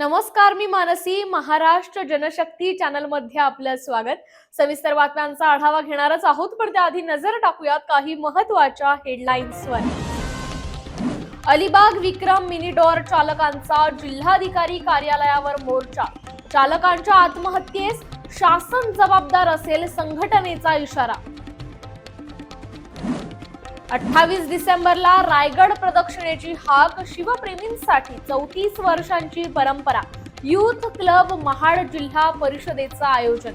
नमस्कार मी मानसी महाराष्ट्र जनशक्ती चॅनलमध्ये आपलं स्वागत. सविस्तर बातम्यांचा आढावा घेणारच आहोत पण त्याआधी नजर टाकूयात काही महत्त्वाच्या हेडलाईन्सवर. अलिबाग विक्रम मिनीडोर चालकांचा जिल्हाधिकारी कार्यालयावर मोर्चा. चालकांच्या आत्महत्येस शासन जबाबदार असेल संघटनेचा इशारा. अठ्ठावीस डिसेंबरला रायगड प्रदक्षिणेची हाक शिवप्रेमींसाठी चौतीस वर्षांची परंपरा. युथ क्लब महाड जिल्हा परिषदेचं आयोजन.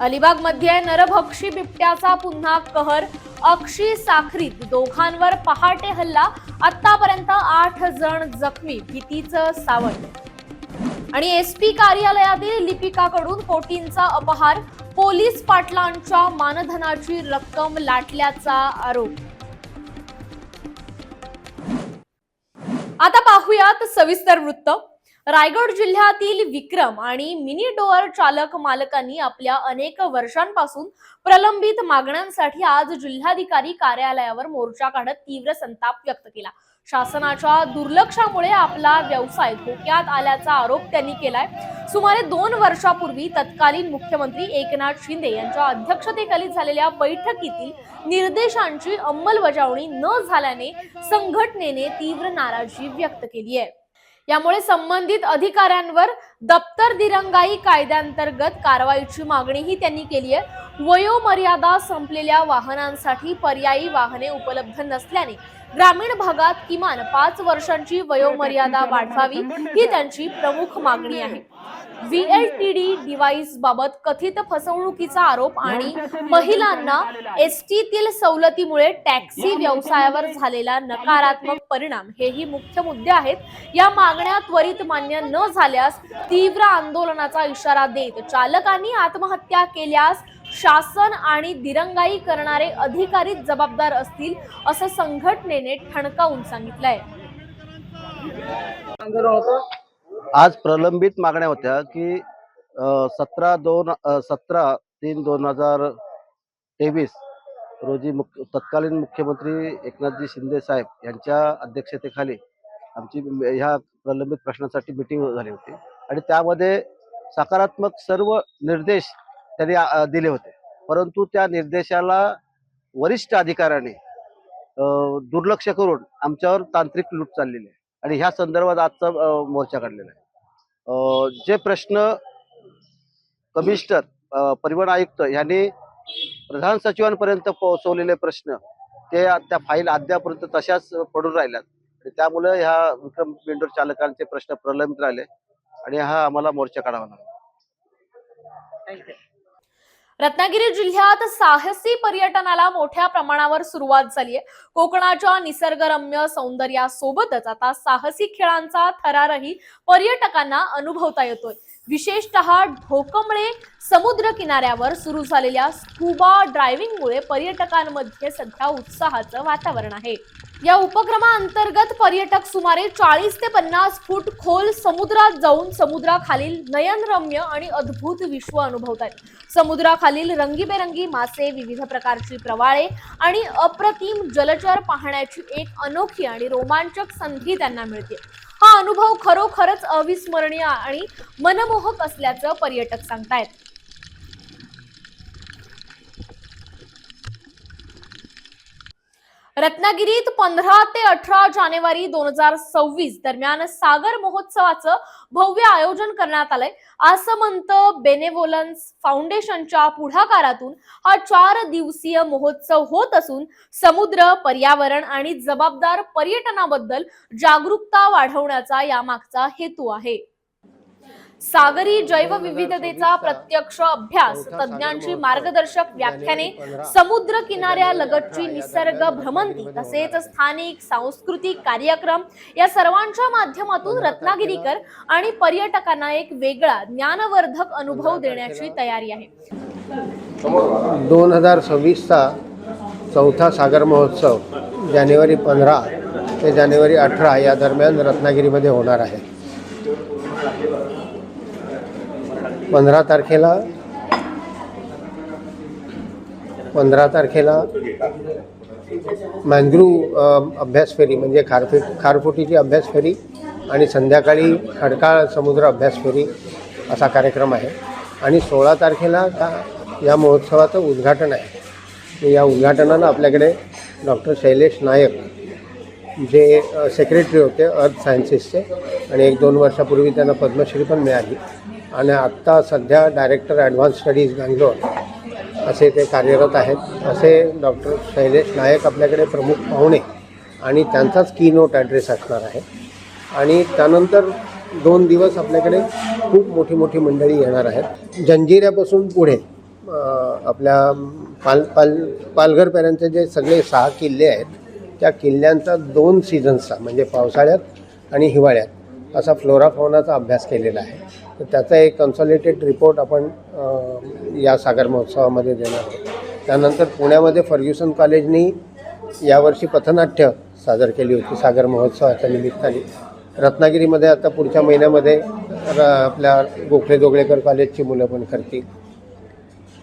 अलिबागमध्ये नरभक्षी बिबट्याचा पुन्हा कहर अक्षी साखरीत दोघांवर पहाटे हल्ला आतापर्यंत आठ जण जखमी भीतीचं सावट. आणि एसपी कार्यालयातील लिपिकाकडून कोटींचा अपहार पोलीस पाटलांच्या मानधनाची रक्कम लाटल्याचा आरोप. आता पाहूयात सविस्तर वृत्त. रायगड जिल्ह्यातील विक्रम आणि मिनी डोअर चालक मालकांनी आपल्या अनेक वर्षांपासून प्रलंबित मागण्यांसाठी आज जिल्हाधिकारी कार्यालयावर मोर्चा काढत तीव्र संताप व्यक्त केला. शासनाच्या दुर्लक्षामुळे आपला व्यवसाय धोक्यात आल्याचा आरोप त्यांनी केलाय. सुमारे दोन वर्षापूर्वी तत्कालीन मुख्यमंत्री एकनाथ शिंदे यांच्या अध्यक्षतेखाली झालेल्या बैठकीतील निर्देशांची अंमलबजावणी न झाल्याने संघटनेने तीव्र नाराजी व्यक्त केली आहे. यामुळे संबंधित अधिकाऱ्यांवर दप्तर दिरंगाई कायद्यांतर्गत कारवाईची मागणीही त्यांनी केली आहे. वयोमर्यादा संपलेल्या वाहनांसाठी पर्यायी वाहने उपलब्ध नसल्याने ग्रामीण भागात किमान पाच वर्षांची वयोमर्यादा वाढवावी ही त्यांची प्रमुख मागणी आहे. व्हीएलटीडी डिव्हाइस बाबत कथित फसवणुकीचा आरोप आणि महिलांना एसटीतील सवलतीमुळे टॅक्सी व्यवसायावर झालेला नकारात्मक परिणाम हेही मुख्य मुद्दे आहेत. या मागण्या त्वरित मान्य न झाल्यास तीव्र आंदोलनाचा इशारा देत चालकांनी आत्महत्या केल्यास शासन आणि दिरंगाई करणारे अधिकारीच जबाबदार असतील असं संघटनेने ठणकावून सांगितलंय. आज प्रलंबित मागण्या होत्या की सतरा दोन सतरा तीन दोन हजार तेवीस रोजी मुख तत्कालीन मुख्यमंत्री एकनाथजी शिंदे साहेब यांच्या अध्यक्षतेखाली आमची ह्या प्रलंबित प्रश्नासाठी मिटिंग झाली होती. आणि त्यामध्ये सकारात्मक सर्व निर्देश त्यांनी दिले होते. परंतु त्या निर्देशाला वरिष्ठ अधिकाऱ्याने दुर्लक्ष करून आमच्यावर तांत्रिक लूट चाललेली आहे. आणि ह्या संदर्भात आजचा मोर्चा काढलेला आहे. जे प्रश्न कमिशनर परिवहन आयुक्त यांनी प्रधान सचिवांपर्यंत पोहोचवलेले प्रश्न ते त्या फाईल अद्यापर्यंत तशाच पडून राहिल्यात. त्यामुळे ह्या विक्रम बेंडोर चालकांचे प्रश्न प्रलंबित राहिले आणि हा आम्हाला मोर्चा काढावा लागला. रत्नागिरी जिल्ह्यात साहसी पर्यटनाला मोठ्या प्रमाणावर सुरुवात झाली आहे कोकणाच्या निसर्गरम्य सौंदर्यासोबतच आता साहसी खेळांचा थरारही पर्यटकांना अनुभवता येतोय. विशेषतः ढोकमळे समुद्र किनाऱ्यावर सुरू झालेल्या स्कुबा ड्रायव्हिंगमुळे पर्यटकांमध्ये सध्या उत्साहाचं वातावरण आहे. या उपक्रमाअंतर्गत पर्यटक सुमारे चाळीस ते पन्नास फूट खोल समुद्रात जाऊन समुद्राखालील नयनरम्य आणि अद्भुत विश्व अनुभवत आहेत. समुद्राखालील रंगीबेरंगी मासे विविध प्रकारची प्रवाळे आणि अप्रतिम जलचर पाहण्याची एक अनोखी आणि रोमांचक संधी त्यांना मिळते. हा अनुभव खरोखरच अविस्मरणीय आणि मनमोहक असल्याचं पर्यटक सांगतायत. रत्नागिरीत पंधरा ते अठरा जानेवारी दोन हजार सव्वीस दरम्यान सागर महोत्सवाचं भव्य आयोजन करण्यात आलंय. आसमंत बेनेवोलन्स फाउंडेशनच्या पुढाकारातून हा चार दिवसीय महोत्सव होत असून समुद्र पर्यावरण आणि जबाबदार पर्यटनाबद्दल जागरूकता वाढवण्याचा यामागचा हेतू आहे. सागरी जैवविविधतेचा प्रत्यक्ष अभ्यास तज्ज्ञांची मार्गदर्शक व्याख्याने समुद्र किनाऱ्यालगतची निसर्ग भ्रमंती तसेच स्थानिक सांस्कृतिक कार्यक्रम या सर्वांच्या माध्यमातून रत्नागिरीकर आणि पर्यटकांना एक वेगळा ज्ञानवर्धक अनुभव देण्याची तयारी आहे. दोन हजार सव्वीसचा चौथा सागर महोत्सव जानेवारी पंधरा ते जानेवारी अठरा या दरम्यान रत्नागिरीमध्ये होणार आहे. पंधरा तारखेला. पंधरा तारखेला मँग्रू अभ्यास फेरी म्हणजे खारफे खारफुटीची अभ्यास फेरी आणि संध्याकाळी खडकाळ समुद्र अभ्यास फेरी असा कार्यक्रम आहे. आणि सोळा तारखेला या महोत्सवाचं उद्घाटन आहे. या उद्घाटनाला आपल्याकडे डॉक्टर शैलेश नायक जे सेक्रेटरी होते अर्थ सायन्सेसचे आणि एक दोन वर्षापूर्वी त्यांना पद्मश्री पण मिळाली. आणि आत्ता सध्या डायरेक्टर ॲडव्हान्स स्टडीज बँगलोर असे ते कार्यरत आहेत. असे डॉक्टर शैलेश नायक आपल्याकडे प्रमुख पाहुणे आणि त्यांचाच की नोट ॲड्रेस असणार आहे. आणि त्यानंतर दोन दिवस आपल्याकडे खूप मोठी मोठी मंडळी येणार आहेत. जंजिऱ्यापासून पुढे आपल्या पाल पाल पालघरपर्यंतचे जे सगळे सहा किल्ले आहेत त्या किल्ल्यांचा दोन सीझन्सचा म्हणजे पावसाळ्यात आणि हिवाळ्यात असा फ्लोरा फाउनाचा अभ्यास केलेला आहे. तर त्याचा एक कन्सॉलिटेड रिपोर्ट आपण या सागर महोत्सवामध्ये देणार आहोत. त्यानंतर पुण्यामध्ये फर्ग्युसन कॉलेजनी यावर्षी पथनाट्य सादर केली होती सागर महोत्सवाच्या निमित्ताने. रत्नागिरीमध्ये आता पुढच्या महिन्यामध्ये र- आपल्या गोखले दोगळेकर कॉलेजची मुलं पण करतील.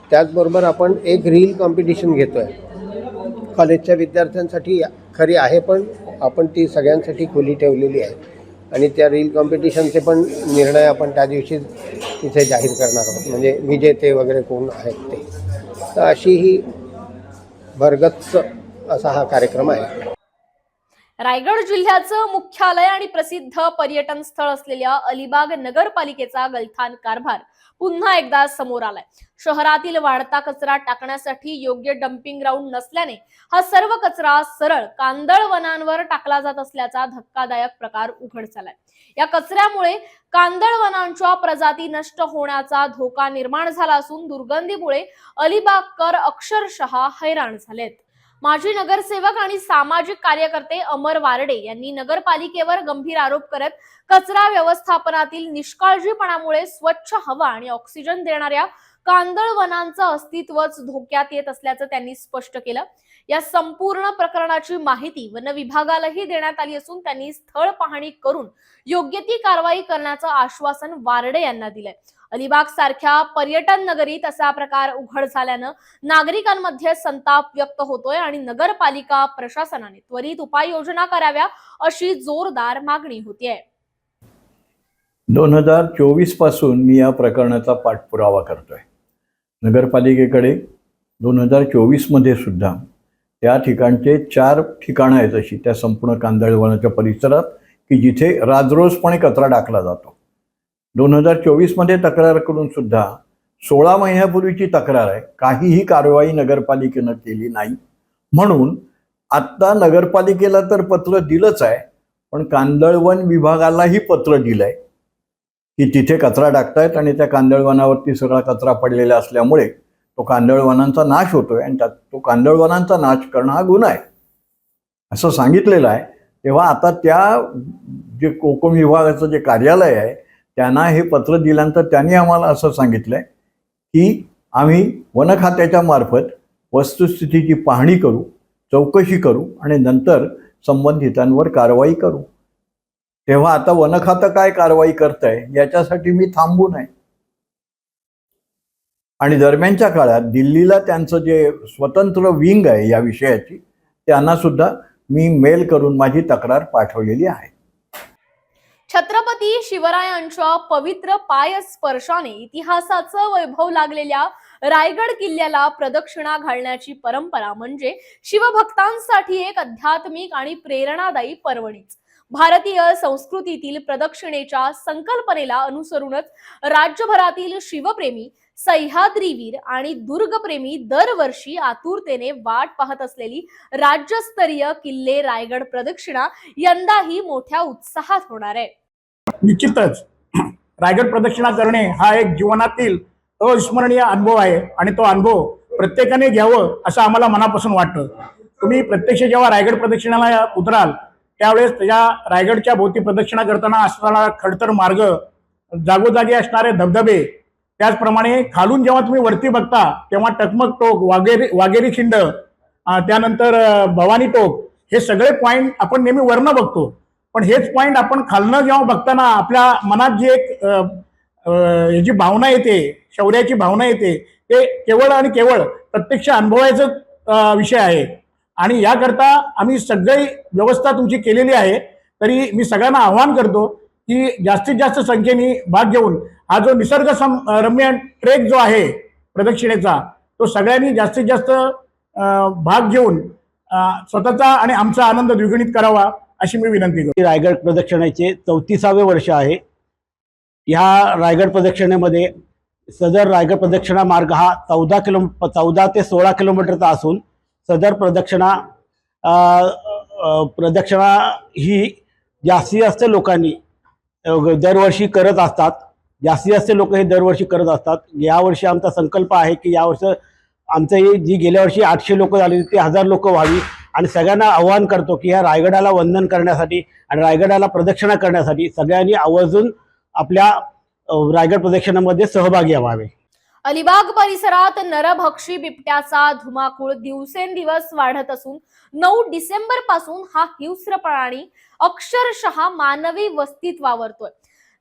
त्याचबरोबर आपण एक रील कॉम्पिटिशन घेतो आहे कॉलेजच्या विद्यार्थ्यांसाठी खरी आहे पण आपण ती सगळ्यांसाठी खुली ठेवलेली आहे. आणि त्या रील कॉम्पिटिशनचे पण निर्णय आपण त्या दिवशी तिथे जाहीर करणार आहोत. म्हणजे विजेते वगैरे कोण आहेत ते. तर अशी ही भरगच्च असा हा कार्यक्रम आहे. रायगड जिल्ह्याचं मुख्यालय आणि प्रसिद्ध पर्यटन स्थळ असलेल्या अलिबाग नगरपालिकेचा गलथान कारभार पुन्हा एकदा समोर आलाय. शहरातील वाढता कचरा टाकण्यासाठी योग्य डम्पिंग ग्राउंड नसल्याने हा सर्व कचरा सरळ कांदळ वनांवर टाकला जात असल्याचा धक्कादायक प्रकार उघड झालाय. या कचऱ्यामुळे कांदळ वनांच्या प्रजाती नष्ट होण्याचा धोका निर्माण झाला असून दुर्गंधीमुळे अलिबागकर अक्षरशः हैराण झालेत. माजी नगरसेवक आणि सामाजिक कार्यकर्ते अमर वारडे यांनी नगरपालिकेवर गंभीर आरोप करत कचरा व्यवस्थापनातील निष्काळजीपणामुळे स्वच्छ हवा आणि ऑक्सिजन देणाऱ्या कांदळ वनांचं अस्तित्वच धोक्यात येत असल्याचं त्यांनी स्पष्ट केलं. या संपूर्ण प्रकरणाची माहिती वन विभागालाही देण्यात आली असून त्यांनी स्थळ पाहणी करून योग्य ती कारवाई करण्याचं आश्वासन वारडे यांना दिलंय. अलिबाग सारख्या पर्यटन नगरीत असा प्रकार उघड झाल्यानं नागरिकांमध्ये संताप व्यक्त होतोय आणि नगरपालिका प्रशासनाने त्वरित उपाययोजना कराव्या अशी जोरदार मागणी होतीये. दोन हजार चोवीसपासून मी या प्रकरणाचा पाठपुरावा करतोय. नगरपालिकेकडे दोन हजार चोवीसमध्ये सुद्धा त्या ठिकाणचे चार ठिकाणं आहेत अशी त्या संपूर्ण कांदळवनाच्या परिसरात की जिथे राजरोजपणे कचरा टाकला जातो. दोन हजार चोवीसमध्ये तक्रार करून सुद्धा सोळा महिन्यापूर्वीची तक्रार आहे. काहीही कारवाई नगरपालिकेनं केली नाही. म्हणून आत्ता नगरपालिकेला तर पत्र दिलंच आहे पण कांदळवन विभागालाही पत्र दिलं आहे की तिथे कचरा टाकतायत आणि त्या कांदळवनावरती सगळा कचरा पडलेला असल्यामुळे तो कांदळवनांचा नाश होतोय आणि त्यात तो कांदळवनांचा नाश करणं हा गुन्हा आहे. असं सांगितलेलं आहे. तेव्हा आता त्या जे कोकण विभागाचं जे कार्यालय आहे त्यांना हे पत्र दिल्यानंतर त्यांनी आम्हाला असं सांगितलं आहे की आम्ही वन खात्याच्या मार्फत वस्तुस्थितीची पाहणी करू चौकशी करू आणि नंतर संबंधितांवर कारवाई करू. तेव्हा आता वन खातं काय कारवाई करत आहे याच्यासाठी मी थांबून आहे आणि दरम्यानच्या काळात दिल्लीला त्यांचं जे स्वतंत्र विंग आहे या विषयाची त्यांना सुद्धा मी मेल करून माझी तक्रार पाठवलेली आहे. छत्रपती शिवरायांच्या पवित्र पाय स्पर्शाने इतिहासाचं वैभव लागलेल्या रायगड किल्ल्याला प्रदक्षिणा घालण्याची परंपरा म्हणजे शिवभक्तांसाठी एक आध्यात्मिक आणि प्रेरणादायी पर्वणीच. भारतीय संस्कृतीतील प्रदक्षिणेच्या संकल्पनेला अनुसरूनच राज्यभरातील शिवप्रेमी सह्याद्रीवीर आणि दुर्गप्रेमी दरवर्षी आतुरतेने वाट पाहत असलेली राज्यस्तरीय किल्ले रायगड प्रदक्षिणा यंदाही मोठ्या उत्साहात होणार आहे. निश्चितच रायगड प्रदक्षिणा करणे हा एक जीवनातील अविस्मरणीय अनुभव आहे आणि तो अनुभव प्रत्येकाने घ्यावं असं आम्हाला मनापासून वाटतं. तुम्ही प्रत्यक्ष जेव्हा रायगड प्रदक्षिणाला उतराल त्यावेळेस त्या रायगडच्या भोवती प्रदक्षिणा करताना असणारा खडतर मार्ग जागोजागी असणारे धबधबे. त्याचप्रमाणे खालून जेव्हा तुम्ही वरती बघता तेव्हा टकमक टोक वाघेरी वाघेरी खिंड त्यानंतर भवानी टोक हे सगळे पॉईंट आपण नेहमी वरनं बघतो. पण हेच पॉईंट आपण खालनं जेव्हा बघताना आपल्या मनात जी एक जी भावना येते शौर्याची भावना येते ते केवळ आणि केवळ प्रत्यक्ष अनुभवायचं विषय आहे. आणि याकरता आम्ही सगळी व्यवस्था तुमची केलेली आहे. तरी मी सगळ्यांना आव्हान करतो की जास्तीत जास्त संख्येने भाग घेऊन हा जो निसर्ग सम रम्य ट्रेक जो आहे प्रदक्षिणेचा तो सगळ्यांनी जास्तीत जास्त भाग घेऊन स्वतःचा आणि आमचा आनंद द्विगुणित करावा अशी मी विनंती करतो. रायगड प्रदक्षिणेचे चौतीसावे वर्ष आहे. ह्या रायगड प्रदक्षिणेमध्ये सदर रायगड प्रदक्षिणा मार्ग हा चौदा किलो चौदा ते सोळा किलोमीटरचा असून सदर प्रदक्षिणा प्रदक्षिणा ही जास्तीत जास्त लोकांनी दरवर्षी करत असतात. जास्तीत जास्त लोक हे दरवर्षी करत असतात. यावर्षी आमचा संकल्प आहे की यावर्षी आमचं हे जी गेल्या वर्षी आठशे लोक झाली ती हजार लोक व्हावी. आणि सगळ्यांना आव्हान करतो की ह्या रायगडाला वंदन करण्यासाठी आणि रायगडाला प्रदक्षिणा करण्यासाठी सगळ्यांनी आवर्जून आपल्या रायगड प्रदक्षिणामध्ये सहभागी व्हावे. अलिबाग परिसरात नरभक्षी बिबट्याचा धुमाकूळ दिवसेंदिवस वाढत असून नऊ डिसेंबरपासून हा हिंस्र प्राणी अक्षरशः मानवी वस्तीत वावरतोय.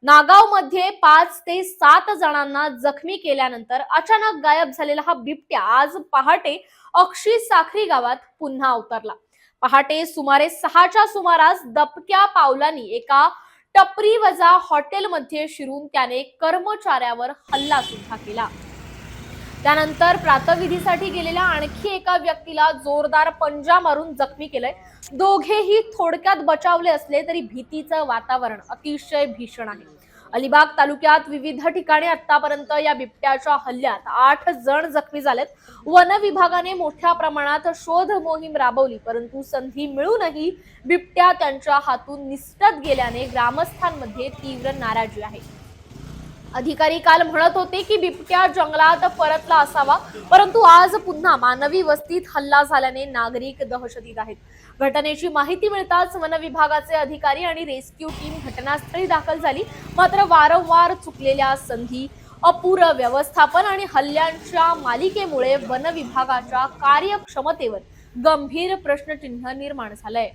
नागावमध्ये पाच ते सात जणांना जखमी केल्यानंतर अचानक गायब झालेला हा बिबट्या आज पहाटे अक्षी साखरी गावात पुन्हा अवतरला पहाटे सुमारे सहाच्या सुमारास दबक्या पावलांनी एका टपरी वजा हॉटेलमध्ये शिरून त्याने कर्मचाऱ्यावर हल्ला सुद्धा केला. त्यानंतर प्रातविधीसाठी गेलेल्या आणखी एका व्यक्तीला जोरदार पंजा मारून जखमी केलंय. दोघेही थोडक्यात बचावले असले तरी भीतीचं वातावरण अतिशय भीषण आहे. अलिबाग तालुक्यात विविध ठिकाणी आतापर्यंत या बिबट्याच्या हल्ल्यात आठ जण जखमी झालेत. वन विभागाने मोठ्या प्रमाणात शोध मोहीम राबवली परंतु संधी मिळूनही बिबट्या त्यांच्या हातून निसटत गेल्याने ग्रामस्थांमध्ये तीव्र नाराजी आहे. अधिकारी काल म्हणत होते की बिबट्या जंगलात परतला असावा परंतु आज पुन्हा मानवी वस्तीत हल्ला झाल्याने नागरिक दहशतीत आहेत. घटनेची माहिती मिळताच वन विभागाचे अधिकारी आणि रेस्क्यू टीम घटनास्थळी दाखल झाली. मात्र वारंवार चुकलेल्या संधी अपुर व्यवस्थापन आणि हल्ल्यांच्या मालिकेमुळे वन विभागाच्या कार्यक्षमतेवर गंभीर प्रश्नचिन्ह निर्माण झालंय.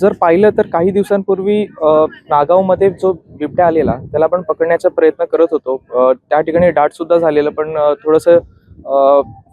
जर पाहिलं तर काही दिवसांपूर्वी नागावमध्ये जो बिबट्या आलेला त्याला आपण पकडण्याचा प्रयत्न करत होतो. त्या ठिकाणी डाट सुद्धा झालेलं पण थोडंसं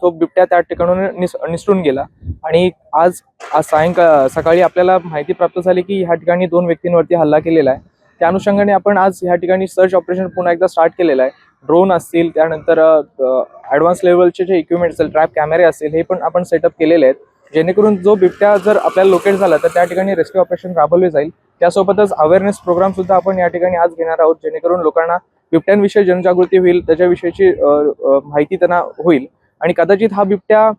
तो बिबट्या त्या ठिकाणून निस निसटून गेला. आणि आज आज सायंकाळ सकाळी आपल्याला माहिती प्राप्त झाली की ह्या ठिकाणी दोन व्यक्तींवरती हल्ला केलेला आहे. त्या अनुषंगाने आपण आज ह्या ठिकाणी सर्च ऑपरेशन पुन्हा एकदा स्टार्ट केलेलं आहे. ड्रोन असतील त्यानंतर ॲडव्हान्स लेवलचे जे इक्विपमेंट असेल ट्रॅप कॅमेरे असतील हे पण आपण सेटअप केलेले आहेत. जेणेकरून जो बिबट्या जर आपल्याला लोकेट झाला तर त्या ठिकाणी रेस्क्यू ऑपरेशन राबवले जाईल. त्यासोबतच अवेअरनेस प्रोग्राम सुद्धा आपण या ठिकाणी आज घेणार आहोत जेणेकरून लोकांना बिबट्यांविषयी जनजागृती होईल त्याच्याविषयीची माहिती त्यांना होईल. आणि कदाचित हा बिबट्या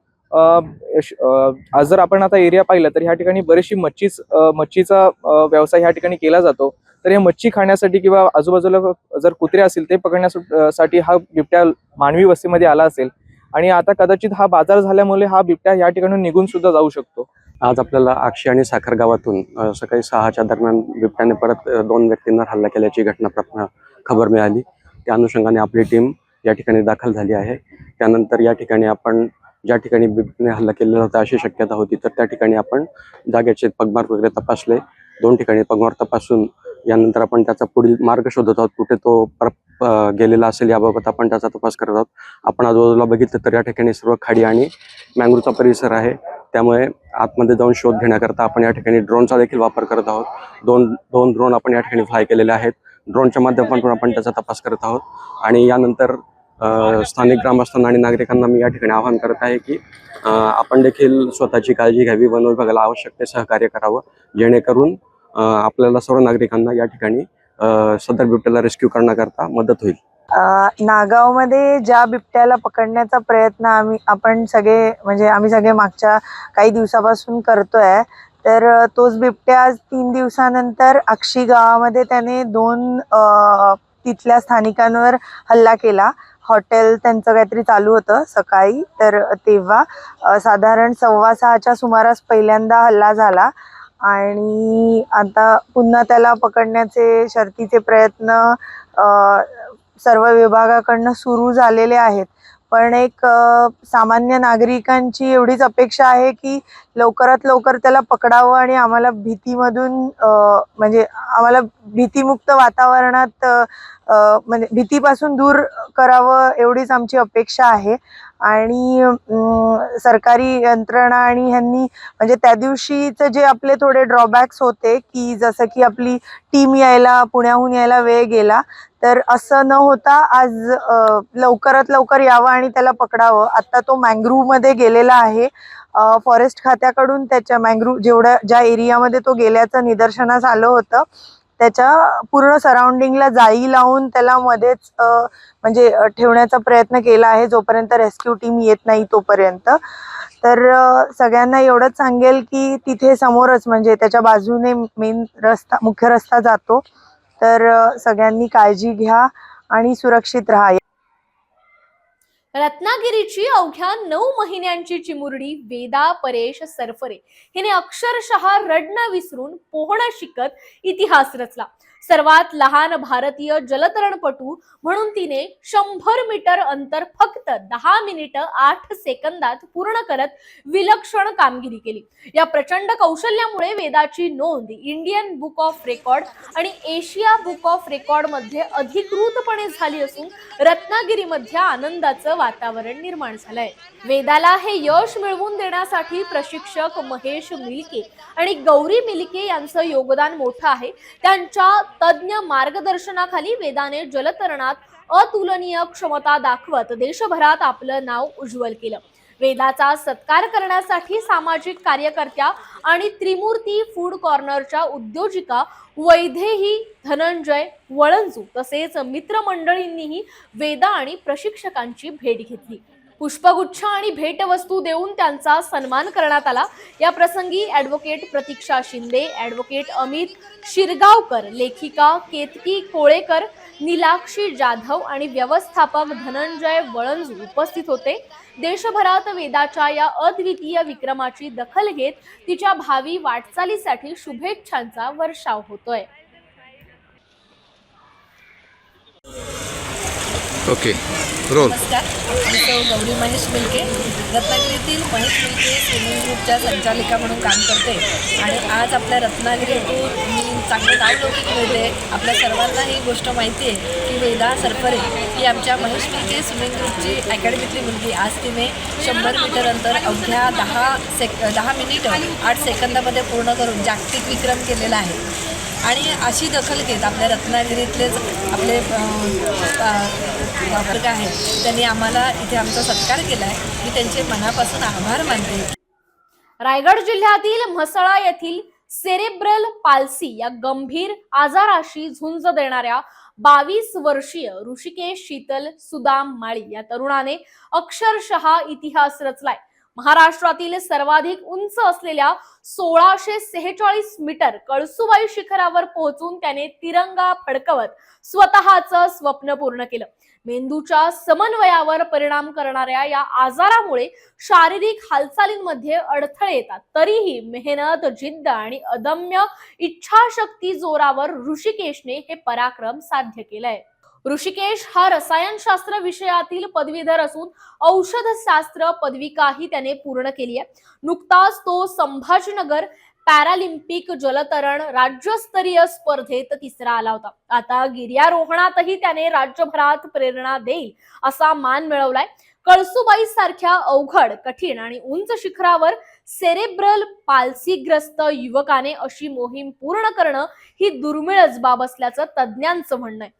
आज जर आपण आता एरिया पाहिला तर ह्या ठिकाणी बरीचशी मच्छीच मच्छीचा व्यवसाय ह्या ठिकाणी केला जातो. तर हे मच्छी खाण्यासाठी किंवा आजूबाजूला जर कुत्रे असतील ते पकडण्यासाठी हा बिबट्या मानवी वस्तीमध्ये आला असेल आणि आता कदाचित हा बाजार झाल्यामुळे हा बिबट्या या ठिकाणी निघून सुद्धा जाऊ शकतो. आज आपल्याला आक्षी आणि साखर गावातून सकाळी सहाच्या दरम्यान बिबट्याने परत दोन व्यक्तींवर हल्ला केल्याची घटना खबर मिळाली. त्या अनुषंगाने आपली टीम या ठिकाणी दाखल झाली आहे. त्यानंतर या ठिकाणी आपण ज्या ठिकाणी बिबट्याने हल्ला केलेला होता अशी शक्यता होती तर त्या ठिकाणी आपण जागेचे पगमार वगैरे तपासले. दोन ठिकाणी पगमार तपासून यानंतर आपण त्याचा पुढील मार्ग शोधत आहोत कुठे तो पर गेलेला असेल याबाबत आपण त्याचा तपास करत आहोत. आपण आजूबाजूला बघितलं तर या ठिकाणी सर्व खाडी आणि मँग्रोचा परिसर आहे. त्यामुळे आतमध्ये जाऊन शोध घेण्याकरता आपण या ठिकाणी ड्रोनचा देखील वापर करत आहोत. दोन दोन ड्रोन आपण या ठिकाणी फ्लाय केलेले आहेत. ड्रोनच्या माध्यमातून आपण त्याचा तपास करत आहोत. आणि यानंतर स्थानिक ग्रामस्थांना आणि नागरिकांना मी या ठिकाणी आवाहन करत आहे की आपण देखील स्वतःची काळजी घ्यावी वन विभागाला आवश्यक ते सहकार्य करावं. जेणेकरून आपल्याला सर्व नागरिकांना या ठिकाणी सदर बिबट्याला रेस्क्यू करण्याकरता मदत होईल. नागावमध्ये ज्या बिबट्याला पकडण्याचा प्रयत्न आम्ही आपण सगळे म्हणजे आम्ही सगळे मागच्या काही दिवसापासून करतोय तर तोच बिबट्या आज तीन दिवसानंतर अक्षी गावामध्ये त्याने दोन तिथल्या स्थानिकांवर हल्ला केला. हॉटेल त्यांचं काहीतरी चालू होतं सकाळी तर तेव्हा साधारण सव्वा सहाच्या सुमारास पहिल्यांदा हल्ला झाला. आणि आता पुन्हा त्याला पकडण्याचे शर्थीचे प्रयत्न सर्व विभागाकडनं सुरू झालेले आहेत. पण एक सामान्य नागरिकांची एवढीच अपेक्षा आहे की लवकरात लवकर त्याला पकडावं आणि आम्हाला भीतीमधून म्हणजे आम्हाला भीतीमुक्त वातावरणात म्हणजे भीतीपासून दूर करावं एवढीच आमची अपेक्षा आहे. आणि सरकारी यंत्रणा आणि ह्यांनी म्हणजे त्या दिवशीचं जे आपले थोडे ड्रॉबॅक्स होते की जसं की आपली टीम यायला पुण्याहून यायला वेळ गेला तर असं न होता आज लवकरात लवकर यावं आणि त्याला पकडावं. आता तो मँग्रूव्हमध्ये गेलेला आहे. फॉरेस्ट खात्याकडून त्याच्या मँग्रूव्ह जेवढ्या ज्या एरियामध्ये तो गेल्याचं निदर्शनास आलं होतं त्याच्या पूर्ण सराउंडिंगला जाळी लावून त्याला मध्येच म्हणजे ठेवण्याचा प्रयत्न केला आहे जोपर्यंत रेस्क्यू टीम येत नाही तोपर्यंत. तर सगळ्यांना एवढंच सांगेल की तिथे समोरच म्हणजे त्याच्या बाजूने मेन रस्ता मुख्य रस्ता जातो. तर सगळ्यांनी काळजी घ्या आणि सुरक्षित राहा. रत्नागिरीची अवघ्या नऊ महिन्यांची चिमुरडी वेदा परेश सरफरे. हिने अक्षरशः रडणं विसरून पोहणं शिकत इतिहास रचला. सर्वात लहान भारतीय जलतरणपटू म्हणून तिने शंभर मीटर अंतर फक्त दहा मिनिटं आठ सेकंदात पूर्ण करत विलक्षण कामगिरी केली. या प्रचंड कौशल्यामुळे वेदाची नोंद इंडियन बुक ऑफ रेकॉर्ड आणि एशिया बुक ऑफ रेकॉर्डमध्ये अधिकृतपणे झाली असून रत्नागिरीमध्ये आनंदाचं वातावरण निर्माण झालंय. वेदाला हे यश मिळवून देण्यासाठी प्रशिक्षक महेश मिलके आणि गौरी मिलके यांचं योगदान मोठं आहे. त्यांच्या तज्ज्ञ मार्गदर्शनाखाली वेदाने जलतरणात अतुलनीय क्षमता दाखवत देशभरात आपलं नाव उज्ज्वल केलं. वेदाचा सत्कार करण्यासाठी सामाजिक कार्यकर्त्या आणि त्रिमूर्ती फूड कॉर्नरच्या उद्योजिका वैधेही धनंजय वळंजू तसेच मित्रमंडळींनीही वेदा आणि प्रशिक्षकांची भेट घेतली. पुष्पगुच्छ आणि भेटवस्तू देऊन त्यांचा सन्मान करण्यात आला. या प्रसंगी ॲडव्होकेट प्रतीक्षा शिंदे ॲडव्होकेट अमित शिरगावकर लेखिका केतकी कोळेकर नीलाक्षी जाधव आणि व्यवस्थापक धनंजय वळंज उपस्थित होते. देशभरात वेदाच्या या अद्वितीय विक्रमाची दखल घेत तिच्या भावी वाटचालीसाठी शुभेच्छांचा वर्षाव होतोय. ओके. रोल. नमस्कार. मी सौ गौरी महेश मिलके. रत्नागिरीतील महेश मिलके स्विमिंग ग्रुपच्या संचालिका म्हणून काम करते. आणि आज आपल्या रत्नागिरीतून मी चांगलं नाव लौकिक मिळते आपल्या सर्वांना ही गोष्ट माहिती आहे की वेदा सरफरे ही आमच्या महेश मिलके स्विमिंग ग्रुपची अकॅडमीतली मुलगी. आज तिने शंभर मीटर अंतर अवघ्या दहा सेक दहा मिनिटं आठ सेकंदामध्ये पूर्ण करून जागतिक विक्रम केलेला आहे. आणि अशी दखल घेत आपल्या रत्नागिरीतलेच आपले वर्ग आहे. त्यांनी आम्हाला इथे आमचा सत्कार केला आहे मी त्यांचे मनापासून आभार मानते. रायगड जिल्ह्यातील म्हसळा येथील सेरेब्रल पाल्सी या गंभीर आजाराशी झुंज देणाऱ्या बावीस वर्षीय ऋषिकेश शीतल सुदाम माळी या तरुणाने अक्षरशः इतिहास रचलाय. महाराष्ट्रातील सर्वाधिक उंच असलेल्या सोळाशे सेहेचाळीस मीटर कळसुबाई शिखरावर पोहोचून त्याने तिरंगा फडकवत स्वतःच स्वप्न पूर्ण केलं. मेंदूच्या समन्वयावर परिणाम करणाऱ्या या आजारामुळे शारीरिक हालचालींमध्ये अडथळे येतात. तरीही मेहनत जिद्द आणि अदम्य इच्छाशक्ती जोरावर ऋषिकेशने हे पराक्रम साध्य केलंय. ऋषिकेश हा रसायनशास्त्र विषयातील पदवीधर असून औषधशास्त्र पदविकाही त्याने पूर्ण केली आहे. नुकताच तो संभाजीनगर पॅरालिम्पिक जलतरण राज्यस्तरीय स्पर्धेत तिसरा आला होता. आता गिर्यारोहणातही त्याने राज्यभरात प्रेरणा देईल असा मान मिळवलाय. कळसुबाई सारख्या अवघड कठीण आणि उंच शिखरावर सेरेब्रल पालसीग्रस्त युवकाने अशी मोहीम पूर्ण करणं ही दुर्मिळच बाब असल्याचं तज्ज्ञांचं म्हणणं आहे.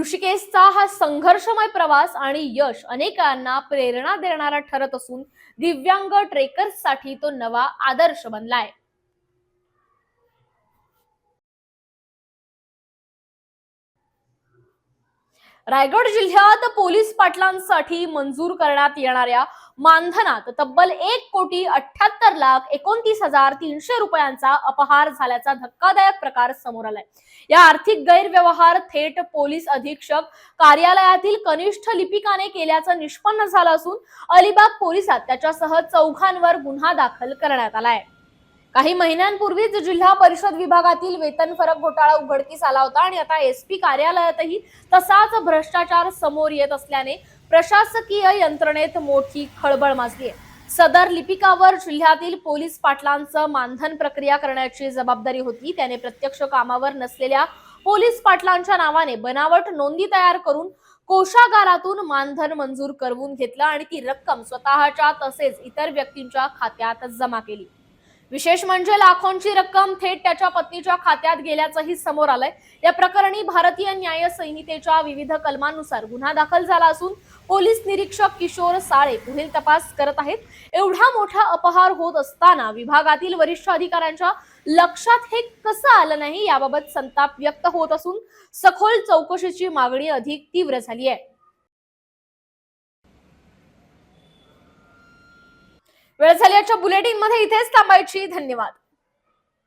ऋषिकेशचा हा संघर्षमय प्रवास आणि यश अनेकांना प्रेरणा देणारा ठरत असून दिव्यांग ट्रेकर्ससाठी तो नवा आदर्श बनलाय. रायगड जिल्ह्यात पोलीस पाटलांसाठी मंजूर करण्यात येणाऱ्या मानधनात तब्बल एक कोटी अठ्याहत्तर लाख एकोणतीस हजार तीनशे रुपयांचा अपहार झाल्याचा धक्कादायक प्रकार समोर आलाय. या आर्थिक गैरव्यवहार थेट पोलीस अधीक्षक कार्यालयातील कनिष्ठ लिपिकाने केल्याचं निष्पन्न झालं असून अलिबाग पोलिसात त्याच्यासह चौघांवर गुन्हा दाखल करण्यात आलाय. काही महिन्यांपूर्वीच जिल्हा परिषद विभागातील वेतन फरक घोटाळा उघडकीस आला होता आणि आता एसपी कार्यालयातही तसाच भ्रष्टाचार समोर येत असल्याने प्रशासकीय यंत्रणेत मोठी खळबळ माजली आहे सदर लिपिकावर जिल्ह्यातील पोलीस पाटलांचं मानधन प्रक्रिया करण्याची जबाबदारी होती. त्याने प्रत्यक्ष कामावर नसलेल्या पोलीस पाटलांच्या नावाने बनावट नोंदी तयार करून कोषागारातून मानधन मंजूर करवून घेतलं आणि ती रक्कम स्वतःच्या तसेच इतर व्यक्तींच्या खात्यात जमा केली. विशेष म्हणजे लाखोंची रक्कम थेट त्याच्या पत्नीच्या खात्यात गेल्याचंही समोर आलंय. या प्रकरणी भारतीय न्याय संहितेच्या विविध कलमांनुसार गुन्हा दाखल झाला असून पोलीस निरीक्षक किशोर साळे पुढील तपास करत आहेत. एवढा मोठा अपहार होत असताना विभागातील वरिष्ठ अधिकाऱ्यांच्या लक्षात हे कसं आलं नाही याबाबत संताप व्यक्त होत असून सखोल चौकशीची मागणी अधिक तीव्र झाली आहे. वेळ झाली आजच्या बुलेटिनमध्ये इथेच थांबायची. धन्यवाद.